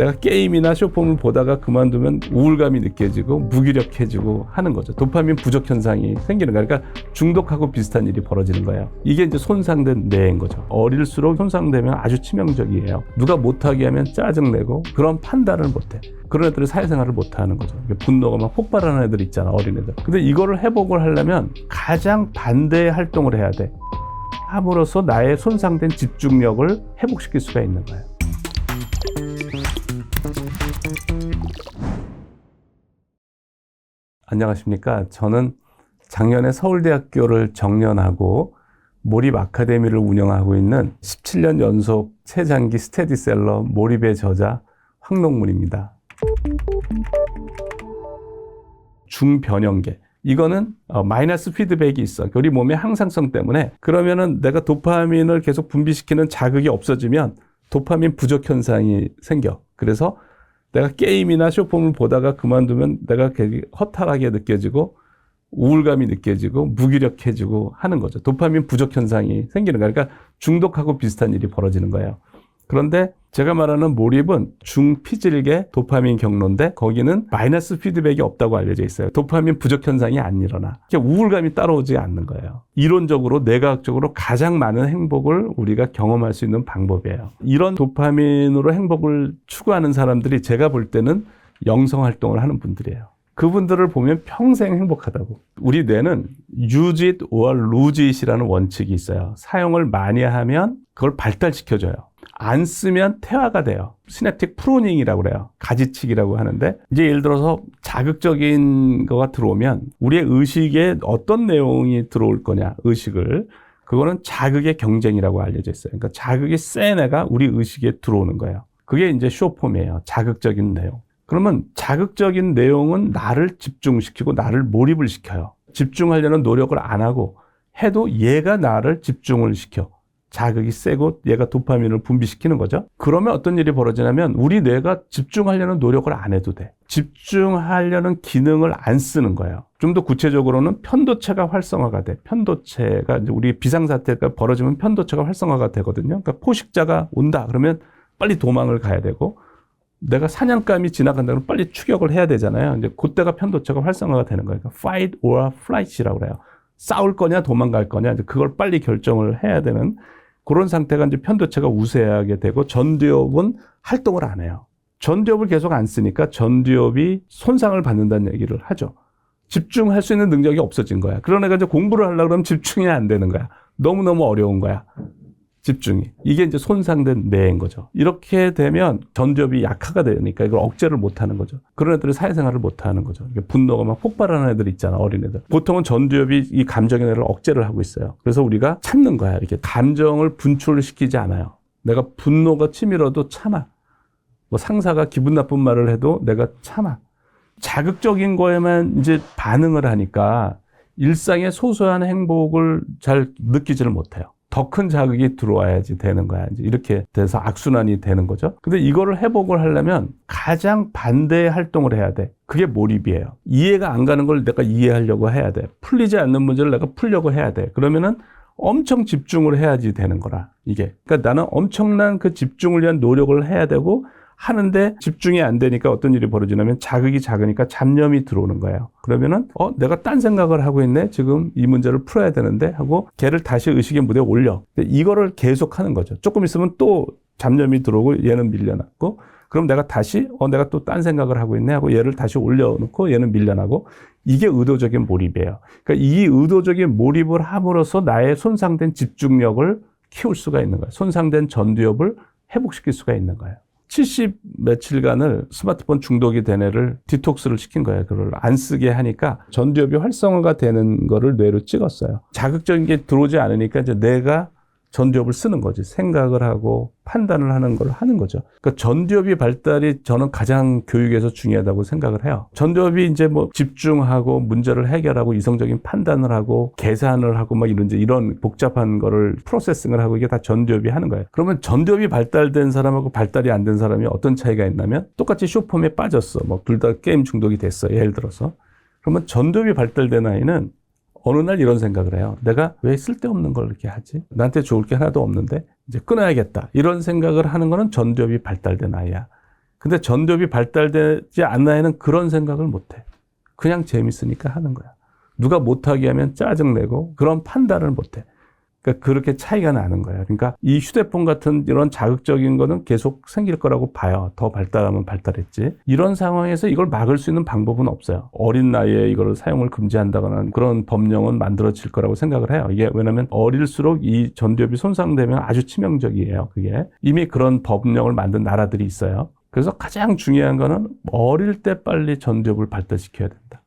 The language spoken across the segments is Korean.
내가 게임이나 쇼폼을 보다가 그만두면 우울감이 느껴지고 무기력해지고 하는 거죠. 도파민 부족 현상이 생기는 거예요. 그러니까 중독하고 비슷한 일이 벌어지는 거예요. 이게 이제 손상된 뇌인 거죠. 어릴수록 손상되면 아주 치명적이에요. 누가 못하게 하면 짜증내고 그런 판단을 못해. 그런 애들이 사회생활을 못하는 거죠. 분노가 막 폭발하는 애들 있잖아, 어린애들. 근데 이거를 회복을 하려면 가장 반대의 활동을 해야 돼. 함으로써 나의 손상된 집중력을 회복시킬 수가 있는 거예요. 안녕하십니까. 저는 작년에 서울대학교를 정년하고 몰입 아카데미를 운영하고 있는 17년 연속 최장기 스테디셀러 몰입의 저자 황농문입니다. 중변형계. 이거는 어, 마이너스 피드백이 있어. 우리 몸의 항상성 때문에 그러면은 내가 도파민을 계속 분비시키는 자극이 없어지면 도파민 부족 현상이 생겨. 그래서 내가 게임이나 쇼폼을 보다가 그만두면 내가 되게 허탈하게 느껴지고 우울감이 느껴지고 무기력해지고 하는 거죠. 도파민 부족 현상이 생기는 거예요. 그러니까 중독하고 비슷한 일이 벌어지는 거예요. 그런데 제가 말하는 몰입은 중피질계 도파민 경로인데 거기는 마이너스 피드백이 없다고 알려져 있어요. 도파민 부족 현상이 안 일어나. 우울감이 따라오지 않는 거예요. 이론적으로 뇌과학적으로 가장 많은 행복을 우리가 경험할 수 있는 방법이에요. 이런 도파민으로 행복을 추구하는 사람들이 제가 볼 때는 영성 활동을 하는 분들이에요. 그분들을 보면 평생 행복하다고. 우리 뇌는 use it or lose it이라는 원칙이 있어요. 사용을 많이 하면 그걸 발달시켜줘요. 안 쓰면 퇴화가 돼요. 시냅틱 프로닝이라고 그래요. 가지치기라고 하는데 이제 예를 들어서 자극적인 거가 들어오면 우리의 의식에 어떤 내용이 들어올 거냐 의식을 그거는 자극의 경쟁이라고 알려져 있어요. 그러니까 자극이 센 애가 우리 의식에 들어오는 거예요. 그게 이제 쇼폼이에요. 자극적인 내용. 그러면 자극적인 내용은 나를 집중시키고 나를 몰입을 시켜요. 집중하려는 노력을 안 하고 해도 얘가 나를 집중을 시켜. 자극이 세고 얘가 도파민을 분비시키는 거죠. 그러면 어떤 일이 벌어지냐면 우리 뇌가 집중하려는 노력을 안 해도 돼. 집중하려는 기능을 안 쓰는 거예요. 좀 더 구체적으로는 편도체가 활성화가 돼. 편도체가 이제 우리 비상사태가 벌어지면 편도체가 활성화가 되거든요. 그러니까 포식자가 온다. 그러면 빨리 도망을 가야 되고 내가 사냥감이 지나간다 그러면 빨리 추격을 해야 되잖아요. 이제 그때가 편도체가 활성화가 되는 거예요. 그러니까 fight or flight이라고 그래요. 싸울 거냐 도망갈 거냐 그걸 빨리 결정을 해야 되는 그런 상태가 이제 편도체가 우세하게 되고 전두엽은 활동을 안 해요. 전두엽을 계속 안 쓰니까 전두엽이 손상을 받는다는 얘기를 하죠. 집중할 수 있는 능력이 없어진 거야. 그런 애가 이제 공부를 하려고 그러면 집중이 안 되는 거야. 너무너무 어려운 거야. 집중이. 이게 이제 손상된 뇌인 거죠. 이렇게 되면 전두엽이 약화가 되니까 이걸 억제를 못 하는 거죠. 그런 애들이 사회생활을 못 하는 거죠. 분노가 막 폭발하는 애들 있잖아, 어린애들. 보통은 전두엽이 이 감정의 뇌를 억제를 하고 있어요. 그래서 우리가 참는 거야. 이렇게 감정을 분출시키지 않아요. 내가 분노가 치밀어도 참아. 뭐 상사가 기분 나쁜 말을 해도 내가 참아. 자극적인 거에만 이제 반응을 하니까 일상의 소소한 행복을 잘 느끼지를 못해요. 더 큰 자극이 들어와야지 되는 거야. 이제 이렇게 돼서 악순환이 되는 거죠. 근데 이거를 회복을 하려면 가장 반대의 활동을 해야 돼. 그게 몰입이에요. 이해가 안 가는 걸 내가 이해하려고 해야 돼. 풀리지 않는 문제를 내가 풀려고 해야 돼. 그러면은 엄청 집중을 해야지 되는 거라. 이게. 그러니까 나는 엄청난 그 집중을 위한 노력을 해야 되고 하는데 집중이 안 되니까 어떤 일이 벌어지냐면 자극이 작으니까 잡념이 들어오는 거예요. 그러면은 어 내가 딴 생각을 하고 있네. 지금 이 문제를 풀어야 되는데 하고 걔를 다시 의식의 무대에 올려. 이거를 계속 하는 거죠. 조금 있으면 또 잡념이 들어오고 얘는 밀려났고 그럼 내가 다시 어 내가 또 딴 생각을 하고 있네 하고 얘를 다시 올려놓고 얘는 밀려나고 이게 의도적인 몰입이에요. 그러니까 이 의도적인 몰입을 함으로써 나의 손상된 집중력을 키울 수가 있는 거예요. 손상된 전두엽을 회복시킬 수가 있는 거예요. 70 며칠간을 스마트폰 중독이 된 애를 디톡스를 시킨 거예요. 그걸 안 쓰게 하니까 전두엽이 활성화가 되는 거를 뇌로 찍었어요. 자극적인 게 들어오지 않으니까 이제 뇌가 전두엽을 쓰는 거지. 생각을 하고 판단을 하는 걸 하는 거죠. 그러니까 전두엽이 발달이 저는 가장 교육에서 중요하다고 생각을 해요. 전두엽이 이제 뭐 집중하고 문제를 해결하고 이성적인 판단을 하고 계산을 하고 막 이런 이제 이런 복잡한 거를 프로세싱을 하고 이게 다 전두엽이 하는 거예요. 그러면 전두엽이 발달된 사람하고 발달이 안 된 사람이 어떤 차이가 있냐면 똑같이 쇼폼에 빠졌어. 뭐 둘 다 게임 중독이 됐어. 예를 들어서. 그러면 전두엽이 발달된 아이는 어느 날 이런 생각을 해요. 내가 왜 쓸데없는 걸 이렇게 하지? 나한테 좋을 게 하나도 없는데 이제 끊어야겠다. 이런 생각을 하는 거는 전두엽이 발달된 아이야. 근데 전두엽이 발달되지 않는 애는 그런 생각을 못 해. 그냥 재밌으니까 하는 거야. 누가 못하게 하면 짜증내고 그런 판단을 못 해. 그러니까 그렇게 차이가 나는 거예요. 그러니까 이 휴대폰 같은 이런 자극적인 거는 계속 생길 거라고 봐요. 더 발달하면 발달했지. 이런 상황에서 이걸 막을 수 있는 방법은 없어요. 어린 나이에 이걸 사용을 금지한다거나 그런 법령은 만들어질 거라고 생각을 해요. 이게 왜냐하면 어릴수록 이 전두엽이 손상되면 아주 치명적이에요. 그게 이미 그런 법령을 만든 나라들이 있어요. 그래서 가장 중요한 거는 어릴 때 빨리 전두엽을 발달시켜야 된다.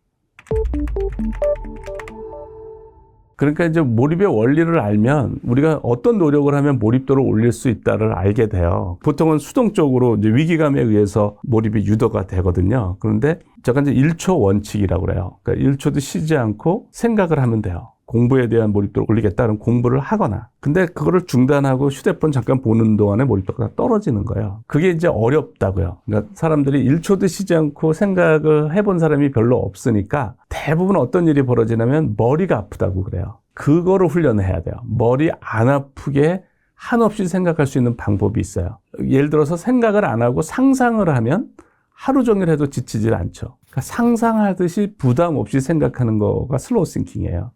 그러니까 이제 몰입의 원리를 알면 우리가 어떤 노력을 하면 몰입도를 올릴 수 있다를 알게 돼요. 보통은 수동적으로 이제 위기감에 의해서 몰입이 유도가 되거든요. 그런데 제가 이제 1초 원칙이라고 그래요. 그러니까 1초도 쉬지 않고 생각을 하면 돼요. 공부에 대한 몰입도를 올리겠다는 공부를 하거나. 근데 그거를 중단하고 휴대폰 잠깐 보는 동안에 몰입도가 떨어지는 거예요. 그게 이제 어렵다고요. 그러니까 사람들이 1초도 쉬지 않고 생각을 해본 사람이 별로 없으니까 대부분 어떤 일이 벌어지냐면 머리가 아프다고 그래요. 그거를 훈련해야 돼요. 머리 안 아프게 한없이 생각할 수 있는 방법이 있어요. 예를 들어서 생각을 안 하고 상상을 하면 하루 종일 해도 지치질 않죠. 그러니까 상상하듯이 부담 없이 생각하는 거가 슬로우 싱킹이에요.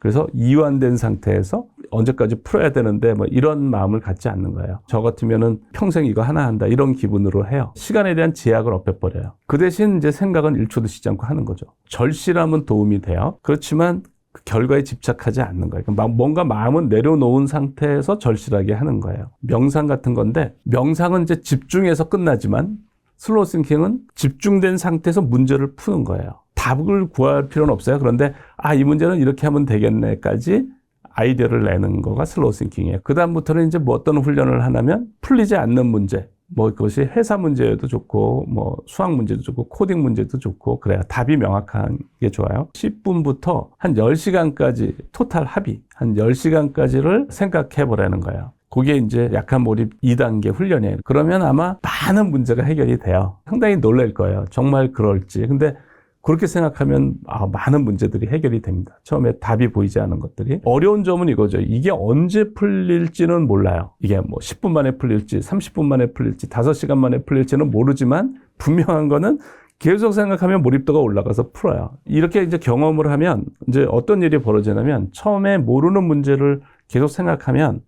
그래서 이완된 상태에서 언제까지 풀어야 되는데 뭐 이런 마음을 갖지 않는 거예요. 저 같으면은 평생 이거 하나 한다 이런 기분으로 해요. 시간에 대한 제약을 없애버려요. 그 대신 이제 생각은 1초도 쉬지 않고 하는 거죠. 절실함은 도움이 돼요. 그렇지만 그 결과에 집착하지 않는 거예요. 그러니까 뭔가 마음은 내려놓은 상태에서 절실하게 하는 거예요. 명상 같은 건데 명상은 이제 집중해서 끝나지만 슬로우 싱킹은 집중된 상태에서 문제를 푸는 거예요. 답을 구할 필요는 없어요. 그런데 아, 이 문제는 이렇게 하면 되겠네까지 아이디어를 내는 거가 슬로우 싱킹이에요. 그다음부터는 이제 뭐 어떤 훈련을 하냐면 풀리지 않는 문제. 뭐 그것이 회사 문제도 좋고 뭐 수학 문제도 좋고 코딩 문제도 좋고 그래야 답이 명확한 게 좋아요. 10분부터 한 10시간까지 토탈 합의 한 10시간까지를 생각해 보라는 거예요. 그게 이제 약한 몰입 2단계 훈련이에요. 그러면 아마 많은 문제가 해결이 돼요. 상당히 놀랄 거예요. 정말 그럴지. 근데 그렇게 생각하면 아, 많은 문제들이 해결이 됩니다. 처음에 답이 보이지 않은 것들이. 어려운 점은 이거죠. 이게 언제 풀릴지는 몰라요. 이게 뭐 10분 만에 풀릴지, 30분 만에 풀릴지, 5시간 만에 풀릴지는 모르지만 분명한 거는 계속 생각하면 몰입도가 올라가서 풀어요. 이렇게 이제 경험을 하면 이제 어떤 일이 벌어지냐면 처음에 모르는 문제를 계속 생각하면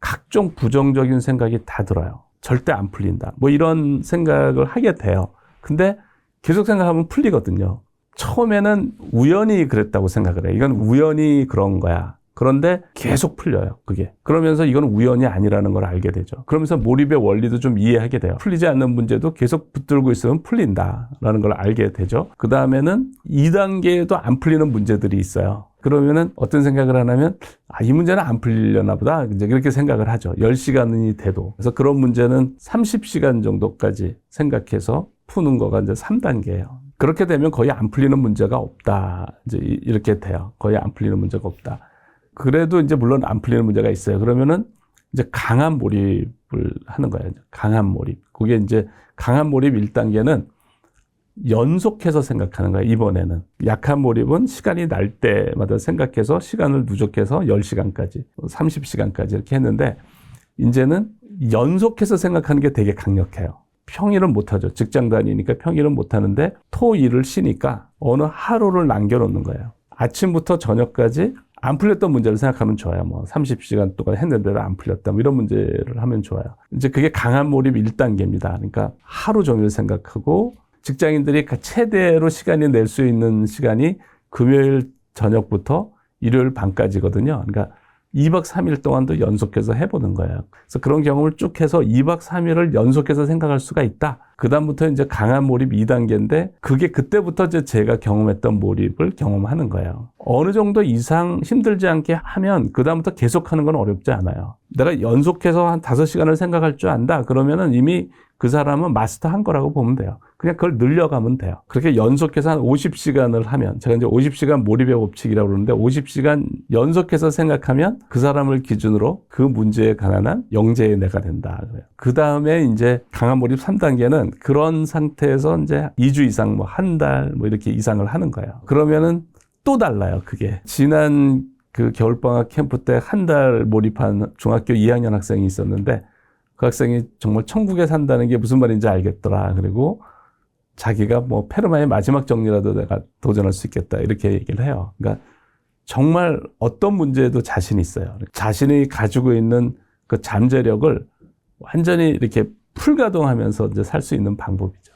각종 부정적인 생각이 다 들어요. 절대 안 풀린다. 뭐 이런 생각을 하게 돼요. 근데 계속 생각하면 풀리거든요. 처음에는 우연히 그랬다고 생각을 해요. 이건 우연히 그런 거야. 그런데 계속 풀려요. 그게. 그러면서 이건 우연이 아니라는 걸 알게 되죠. 그러면서 몰입의 원리도 좀 이해하게 돼요. 풀리지 않는 문제도 계속 붙들고 있으면 풀린다라는 걸 알게 되죠. 그 다음에는 2단계에도 안 풀리는 문제들이 있어요. 그러면은 어떤 생각을 하냐면 아, 이 문제는 안 풀리려나 보다. 이제 이렇게 생각을 하죠. 10시간이 돼도. 그래서 그런 문제는 30시간 정도까지 생각해서 푸는 거가 이제 3단계예요. 그렇게 되면 거의 안 풀리는 문제가 없다. 이제 이렇게 돼요. 거의 안 풀리는 문제가 없다. 그래도 이제 물론 안 풀리는 문제가 있어요. 그러면은 이제 강한 몰입을 하는 거예요. 강한 몰입. 그게 이제 강한 몰입 1단계는 연속해서 생각하는 거예요. 이번에는. 약한 몰입은 시간이 날 때마다 생각해서 시간을 누적해서 10시간까지, 30시간까지 이렇게 했는데 이제는 연속해서 생각하는 게 되게 강력해요. 평일은 못하죠. 직장 다니니까 평일은 못하는데 토, 일을 쉬니까 어느 하루를 남겨놓는 거예요. 아침부터 저녁까지 안 풀렸던 문제를 생각하면 좋아요. 뭐 30시간 동안 했는데도 안 풀렸다. 뭐 이런 문제를 하면 좋아요. 이제 그게 강한 몰입 1단계입니다. 그러니까 하루 종일 생각하고 직장인들이 최대로 시간이 낼 수 있는 시간이 금요일 저녁부터 일요일 밤까지거든요. 그러니까 2박 3일 동안도 연속해서 해보는 거예요. 그래서 그런 경험을 쭉 해서 2박 3일을 연속해서 생각할 수가 있다. 그다음부터 이제 강한 몰입 2단계인데 그게 그때부터 이제 제가 경험했던 몰입을 경험하는 거예요. 어느 정도 이상 힘들지 않게 하면 그다음부터 계속 하는 건 어렵지 않아요. 내가 연속해서 한 5시간을 생각할 줄 안다. 그러면은 이미 그 사람은 마스터한 거라고 보면 돼요. 그냥 그걸 늘려가면 돼요. 그렇게 연속해서 한 50시간을 하면 제가 이제 50시간 몰입의 법칙이라고 그러는데 50시간 연속해서 생각하면 그 사람을 기준으로 그 문제에 관한 영재의 내가 된다. 그 다음에 이제 강한 몰입 3단계는 그런 상태에서 이제 2주 이상 뭐 한 달 뭐 이렇게 이상을 하는 거예요. 그러면은 또 달라요. 그게 지난 그 겨울방학 캠프 때 한 달 몰입한 중학교 2학년 학생이 있었는데 그 학생이 정말 천국에 산다는 게 무슨 말인지 알겠더라. 그리고 자기가 뭐 페르마의 마지막 정리라도 내가 도전할 수 있겠다. 이렇게 얘기를 해요. 그러니까 정말 어떤 문제에도 자신이 있어요. 자신이 가지고 있는 그 잠재력을 완전히 이렇게 풀가동하면서 이제 살 수 있는 방법이죠.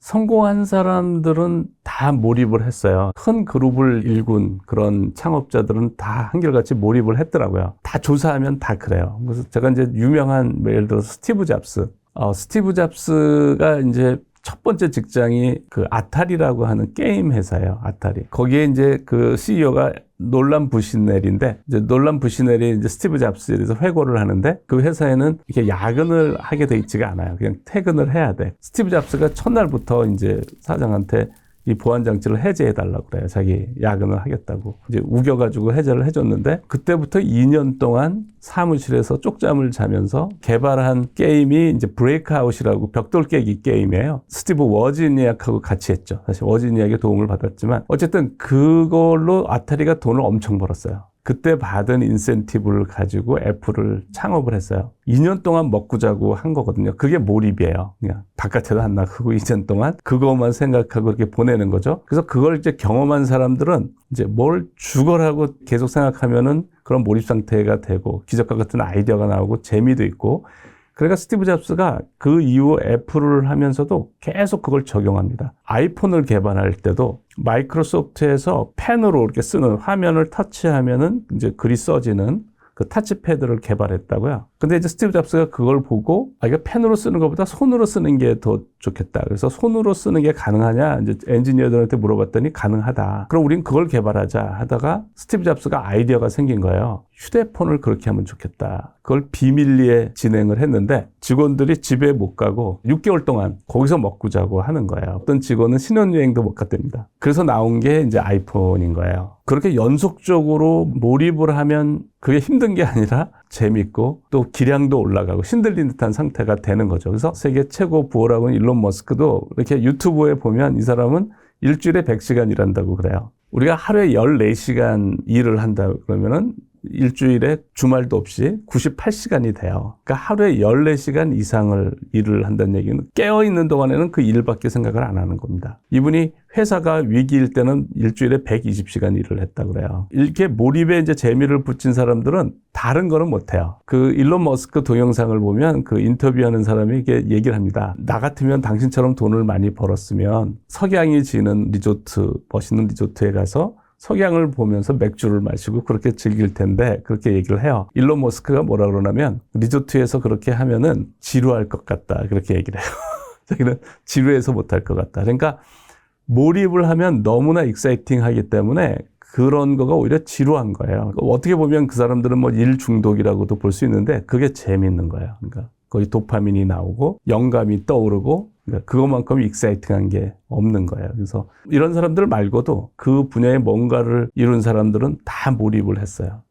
성공한 사람들은 다 몰입을 했어요. 큰 그룹을 일군 그런 창업자들은 다 한결같이 몰입을 했더라고요. 다 조사하면 다 그래요. 그래서 제가 이제 유명한 뭐 예를 들어서 스티브 잡스. 어, 스티브 잡스가 이제 첫 번째 직장이 그 아타리라고 하는 게임 회사예요. 아타리. 거기에 이제 그 CEO가 놀란 부시넬인데 이제 놀란 부시넬이 이제 스티브 잡스에 대해서 회고를 하는데 그 회사에는 이렇게 야근을 하게 돼 있지가 않아요. 그냥 퇴근을 해야 돼. 스티브 잡스가 첫날부터 이제 사장한테 이 보안 장치를 해제해 달라고 그래요. 자기 야근을 하겠다고. 이제 우겨 가지고 해제를 해 줬는데 그때부터 2년 동안 사무실에서 쪽잠을 자면서 개발한 게임이 이제 브레이크아웃이라고 벽돌 깨기 게임이에요. 스티브 워지니악하고 같이 했죠. 사실 워지니악의 도움을 받았지만 어쨌든 그걸로 아타리가 돈을 엄청 벌었어요. 그때 받은 인센티브를 가지고 애플을 창업을 했어요. 2년 동안 먹고 자고 한 거거든요. 그게 몰입이에요. 그냥 바깥에도 안 나가고 2년 동안 그것만 생각하고 이렇게 보내는 거죠. 그래서 그걸 이제 경험한 사람들은 이제 뭘 죽어라고 계속 생각하면은 그런 몰입 상태가 되고 기적과 같은 아이디어가 나오고 재미도 있고 그러니까 스티브 잡스가 그 이후 애플을 하면서도 계속 그걸 적용합니다. 아이폰을 개발할 때도 마이크로소프트에서 펜으로 이렇게 쓰는 화면을 터치하면은 이제 글이 써지는 그 타치패드를 개발했다고요. 근데 이제 스티브 잡스가 그걸 보고 아 이거 펜으로 쓰는 것보다 손으로 쓰는 게 더 좋겠다. 그래서 손으로 쓰는 게 가능하냐 이제 엔지니어들한테 물어봤더니 가능하다. 그럼 우린 그걸 개발하자 하다가 스티브 잡스가 아이디어가 생긴 거예요. 휴대폰을 그렇게 하면 좋겠다. 그걸 비밀리에 진행을 했는데 직원들이 집에 못 가고 6개월 동안 거기서 먹고 자고 하는 거예요. 어떤 직원은 신혼여행도 못 갔답니다. 그래서 나온 게 이제 아이폰인 거예요. 그렇게 연속적으로 몰입을 하면 그게 힘든 게 아니라 재밌고 또 기량도 올라가고 신들린 듯한 상태가 되는 거죠. 그래서 세계 최고 부호라고 하는 일론 머스크도 이렇게 유튜브에 보면 이 사람은 일주일에 100시간 일한다고 그래요. 우리가 하루에 14시간 일을 한다 그러면은 일주일에 주말도 없이 98시간이 돼요. 그러니까 하루에 14시간 이상을 일을 한다는 얘기는 깨어 있는 동안에는 그 일밖에 생각을 안 하는 겁니다. 이분이 회사가 위기일 때는 일주일에 120시간 일을 했다 그래요. 이렇게 몰입에 이제 재미를 붙인 사람들은 다른 거는 못 해요. 그 일론 머스크 동영상을 보면 그 인터뷰하는 사람이 이게 얘기를 합니다. 나 같으면 당신처럼 돈을 많이 벌었으면 석양이 지는 리조트, 멋있는 리조트에 가서 석양을 보면서 맥주를 마시고 그렇게 즐길 텐데 그렇게 얘기를 해요. 일론 머스크가 뭐라 그러냐면 리조트에서 그렇게 하면은 지루할 것 같다 그렇게 얘기를 해요. 자기는 지루해서 못할 것 같다. 그러니까 몰입을 하면 너무나 익사이팅하기 때문에 그런 거가 오히려 지루한 거예요. 어떻게 보면 그 사람들은 뭐 일 중독이라고도 볼 수 있는데 그게 재밌는 거예요. 그러니까 거기 도파민이 나오고 영감이 떠오르고 그러니까 그것만큼 익사이팅한 게 없는 거예요. 그래서 이런 사람들 말고도 그 분야에 뭔가를 이룬 사람들은 다 몰입을 했어요.